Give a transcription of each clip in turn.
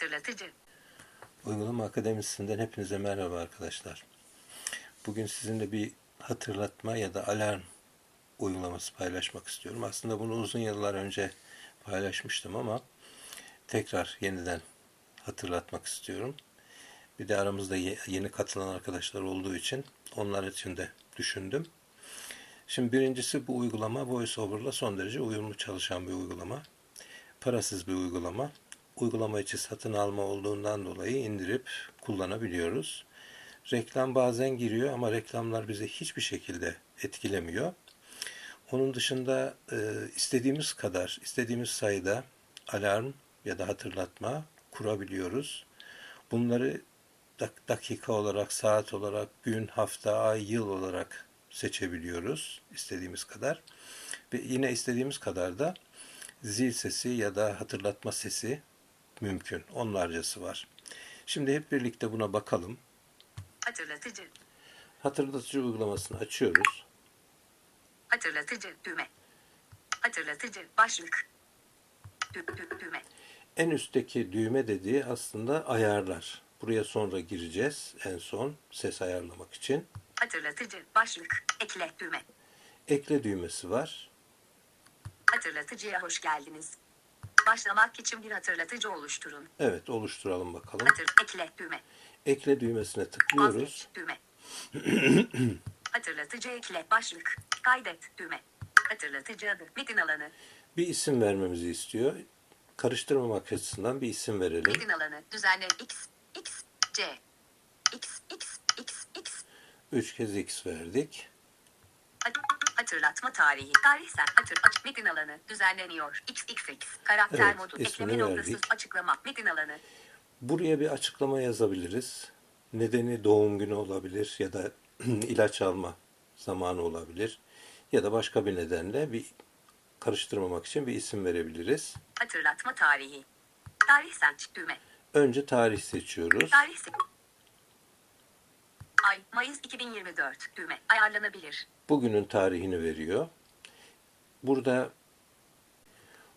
Hatırlatıcı. Uygulama Akademisi'nden hepinize merhaba arkadaşlar. Bugün sizinle bir hatırlatma ya da alarm uygulaması paylaşmak istiyorum. Aslında bunu uzun yıllar önce paylaşmıştım ama tekrar yeniden hatırlatmak istiyorum. Bir de aramızda ye- yeni katılan arkadaşlar olduğu için onlar için de düşündüm. Şimdi birincisi bu uygulama VoiceOver'la son derece uyumlu çalışan bir uygulama. Parasız bir uygulama. Uygulama içi satın alma olduğundan dolayı indirip kullanabiliyoruz. Reklam bazen giriyor ama reklamlar bizi hiçbir şekilde etkilemiyor. Onun dışında e, istediğimiz kadar, istediğimiz sayıda alarm ya da hatırlatma kurabiliyoruz. Bunları dak- dakika olarak, saat olarak, gün, hafta, ay, yıl olarak seçebiliyoruz istediğimiz kadar. Ve yine istediğimiz kadar da zil sesi ya da hatırlatma sesi mümkün. Onlarcası var. Şimdi hep birlikte buna bakalım. Hatırlatıcı. Hatırlatıcı uygulamasını açıyoruz. Hatırlatıcı. Düğme. Hatırlatıcı. Başlık. Dü dü düğme. En üstteki düğme dediği aslında ayarlar. Buraya sonra gireceğiz en son ses ayarlamak için. Hatırlatıcı. Başlık. Ekle. Düğme. Ekle düğmesi var. Hatırlatıcıya hoş geldiniz. Başlamak için bir hatırlatıcı oluşturun. Evet oluşturalım bakalım. Hatır. Ekle. Düğme. Ekle düğmesine tıklıyoruz. Vazgeç. Düğme. Hatırlatıcı ekle. Başlık. Kaydet. Düğme. Hatırlatıcı adı. Metin alanı. Bir isim vermemizi istiyor. Karıştırmamak açısından bir isim verelim. Metin alanı. Düzenle. X. X. C. X. X. X. X. Üç kez X verdik. Hat- Hatırlatma tarihi. Tarihsel hatır aç metin alanı düzenleniyor. XXX karakter Evet, modu ekleme noktasız verdik. açıklama metin alanı. Buraya bir açıklama yazabiliriz. Nedeni doğum günü olabilir ya da ilaç alma zamanı olabilir. Ya da başka bir nedenle bir karıştırmamak için bir isim verebiliriz. Hatırlatma tarihi. Tarihsel düğme. Önce tarih seçiyoruz. Tarih se- Ay Mayıs 2024 düğme ayarlanabilir. Bugünün tarihini veriyor. Burada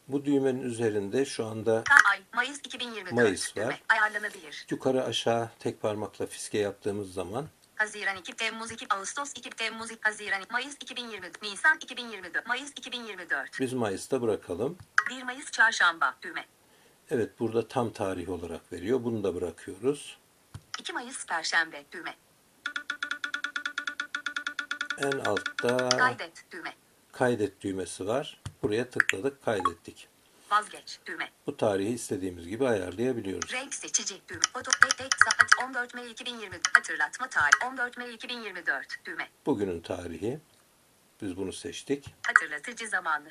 bu düğmenin üzerinde şu anda Ay Mayıs 2024 Mayıs düğme var. ayarlanabilir. yukarı aşağı tek parmakla fiske yaptığımız zaman Haziran 2 Temmuz 2 Ağustos 2 Temmuz 2 Haziran Mayıs 2024 Nisan 2024 Mayıs 2024 biz Mayıs'ta bırakalım. 1 Mayıs çarşamba düğme. Evet burada tam tarih olarak veriyor. Bunu da bırakıyoruz. 2 Mayıs perşembe düğme. En altta Kaydet düğme. kaydet düğmesi var. Buraya tıkladık, kaydettik. Vazgeç düğme. Bu tarihi istediğimiz gibi ayarlayabiliyoruz. Renk seçici düğme. Foto tek saat 14 May 2020 hatırlatma tarih 14 May 2024 düğme. Bugünün tarihi. Biz bunu seçtik. Hatırlatıcı zamanı.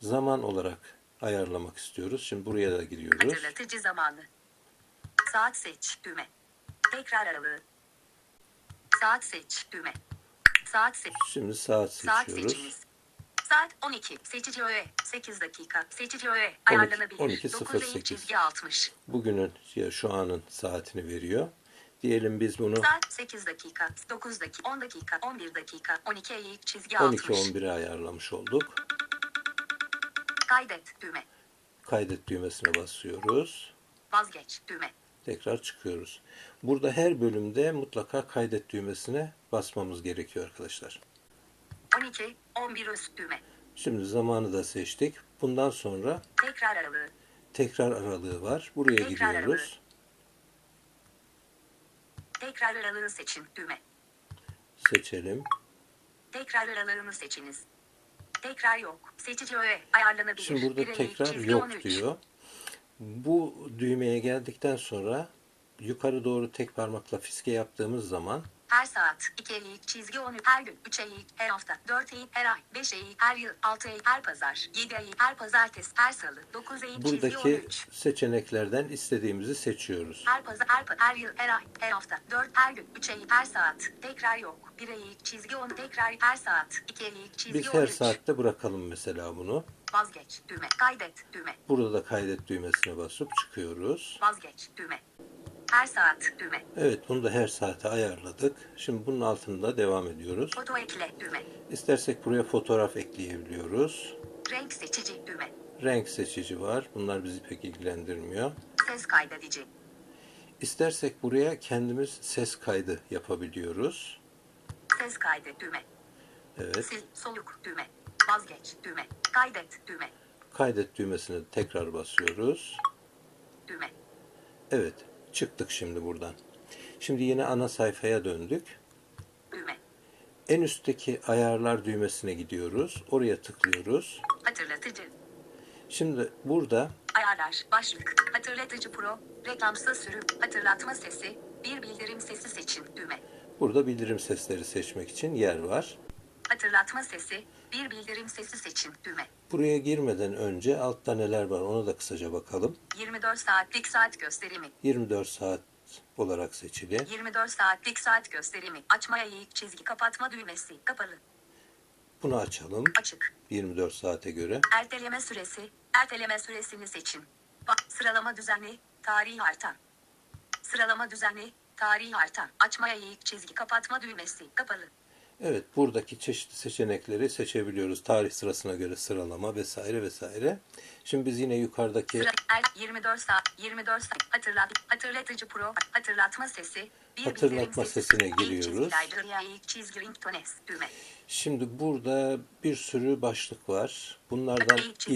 Zaman olarak ayarlamak istiyoruz. Şimdi buraya da giriyoruz. Hatırlatıcı zamanı. Saat seç düğme. Tekrar aralığı. Saat seç düğme. Saat seç. Şimdi saat Saat seçiyoruz. Saat 12. Seçici öğe. 8 dakika. Seçici öğe. Ayarlanabilir. 12.08. 9 Eylül çizgi 60. Bugünün ya şu anın saatini veriyor. Diyelim biz bunu Saat 8 dakika. 9 dakika. 10 dakika. 11 dakika. 12 Eylül çizgi 60. 12-11'e ayarlamış olduk. Kaydet düğme. Kaydet düğmesine basıyoruz. Vazgeç düğme. Tekrar çıkıyoruz. Burada her bölümde mutlaka kaydet düğmesine basmamız gerekiyor arkadaşlar. 12, 11 üst düğme. Şimdi zamanı da seçtik. Bundan sonra Tekrar aralığı. tekrar aralığı var. Buraya Tekrar gidiyoruz. Tekrar aralığı seçin düğme. Seçelim. Tekrar aralığını seçiniz. Tekrar yok. Seçici öğe ayarlanabilir. Şimdi burada tekrar yok 13. diyor. Bu düğmeye geldikten sonra yukarı doğru tek parmakla fiske yaptığımız zaman Her saat, 2 Eylül çizgi 13. Her gün, 3 Eylül, her hafta, 4 Eylül, her ay, 5 Eylül, her yıl, 6 Eylül, her pazar, 7 Eylül, her pazartesi, her salı, 9 Eylül çizgi buradaki 13. seçeneklerden istediğimizi seçiyoruz. Her pazar, her, pa- her yıl, her ay, her hafta, 4, her gün, 3 Eylül, her saat, tekrar yok. 1 Eylül, çizgi 10, tekrar, her saat, 2 Eylül, çizgi Biz her 13. saatte bırakalım mesela bunu. Vazgeç, düğme, kaydet, düğme, Burada da kaydet düğmesine basıp çıkıyoruz. vazgeç, düğme. Her saat, düğme, Evet bunu da her saate ayarladık. Şimdi bunun altında devam ediyoruz. foto ekle, düğme, İstersek buraya fotoğraf ekleyebiliyoruz. renk seçici, düğme, Renk seçici var. Bunlar bizi pek ilgilendirmiyor. Ses kaydedici. İstersek buraya kendimiz ses kaydı yapabiliyoruz. Ses kaydet düğme. Evet. Sil, soluk düğme. Vazgeç düğme. Kaydet düğme. Kaydet düğmesine tekrar basıyoruz. Düğme. Evet. Çıktık şimdi buradan. Şimdi yine ana sayfaya döndük. Düğme. En üstteki ayarlar düğmesine gidiyoruz. Oraya tıklıyoruz. Hatırlatıcı. Şimdi burada Ayarlar. Başlık. Hatırlatıcı pro. Reklamsız sürüm. Hatırlatma sesi. Bir bildirim sesi seçin. Düğme. burada bildirim sesleri seçmek için yer var. Hatırlatma sesi. Bir bildirim sesi seçin. Düğme. Buraya girmeden önce altta neler var ona da kısaca bakalım. 24 saatlik saat gösterimi. 24 saat olarak seçili. 24 saatlik saat gösterimi. Açmaya eğik çizgi kapatma düğmesi. Kapalı. Bunu açalım. Açık. 24 saate göre. Erteleme süresi. Erteleme süresini seçin. Bak sıralama düzenli. Tarih artan. Sıralama düzenli. Tarih artan. Açmaya eğik çizgi kapatma düğmesi. Kapalı. Evet buradaki çeşitli seçenekleri seçebiliyoruz. Tarih sırasına göre sıralama vesaire vesaire. Şimdi biz yine yukarıdaki Sıra er 24 saat 24 saat hatırlat hatırlatıcı pro hatırlatma sesi bir Hatırlatma sesine giriyoruz. Şimdi burada bir sürü başlık var. Bunlardan ilki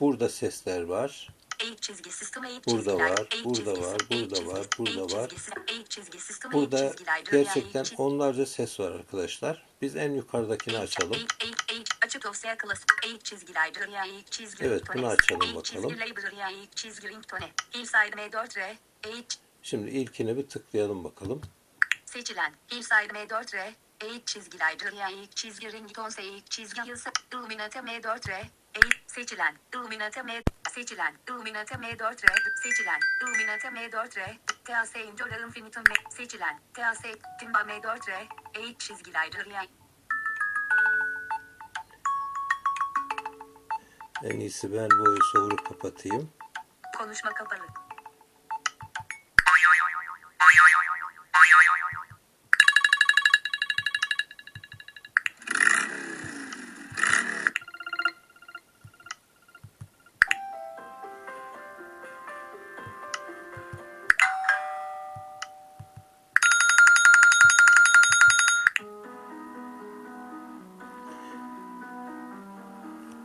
burada sesler var. Eğik çizgi sistem eğik Burada çizgiler, var, eğik burada çizgisi, var, burada var, burada var. çizgisi, eğik çizgi sistem Burada eğik çizgiler, ya, gerçekten eğik onlarca ses var arkadaşlar. Biz en yukarıdakini Eğik, açalım. Eğik, eğik, eğik, açık dosya klasik, eğik çizgiler, ya, eğik çizgi Evet, bunu açalım eğik bakalım. çizgi label, ya, eğik çizgi ringtone, hillside M4R, eğik Şimdi ilkine bir tıklayalım bakalım. Seçilen Hillside M4R, eğik çizgiler eğik çizgi ringtone eğik çizgi Illuminate M4R, eğik seçilen Illuminate M seçilen Illuminate M4R seçilen Illuminate M4R TAS Angel Infinitum M seçilen TAS Timba M4R eğik çizgiler ya En iyisi ben bu voiceover'ı kapatayım. konuşma kapalı.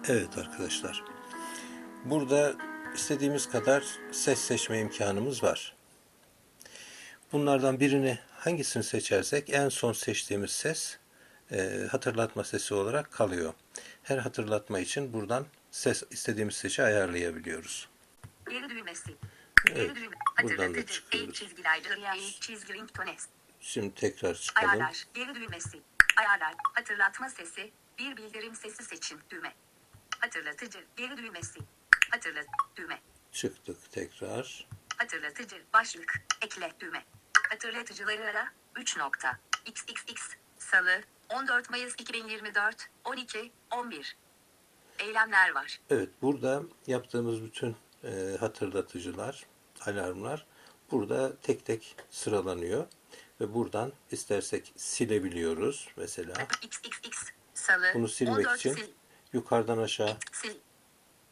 Evet arkadaşlar. Burada istediğimiz kadar ses seçme imkanımız var. Bunlardan birini hangisini seçersek en son seçtiğimiz ses e, hatırlatma sesi olarak kalıyor. Her hatırlatma için buradan ses istediğimiz sesi ayarlayabiliyoruz. Geri düğmesi. Evet, buradan da çıkıyoruz. Şimdi tekrar çıkalım. Ayarlar. Geri düğmesi. Ayarlar. Hatırlatma sesi. Bir bildirim sesi seçin. Düğme. Hatırlatıcı. Geri düğmesi. Hatırlat. Düğme. Çıktık tekrar. Hatırlatıcı. Başlık. Ekle. Düğme. Hatırlatıcıları ara. 3 nokta. XXX. Salı. 14 Mayıs 2024. 12. 11. Eylemler var. Evet burada yaptığımız bütün e, hatırlatıcılar, alarmlar burada tek tek sıralanıyor. Ve buradan istersek silebiliyoruz mesela. XXX. Salı. Bunu silmek 14 için Sil. Yukarıdan aşağı Sil.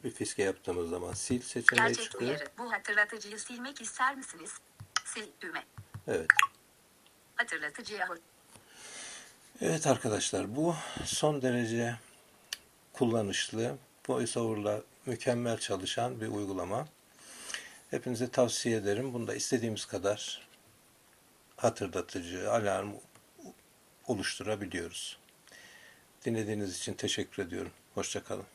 bir fiske yaptığımız zaman sil seçeneği Gerçek çıkıyor. uyarı. Bu hatırlatıcıyı silmek ister misiniz? Sil. Düğme. Evet. Hatırlatıcıya Evet arkadaşlar bu son derece kullanışlı, VoiceOver'la mükemmel çalışan bir uygulama. Hepinize tavsiye ederim. Bunda istediğimiz kadar hatırlatıcı, alarm oluşturabiliyoruz. Dinlediğiniz için teşekkür ediyorum. Hoşçakalın.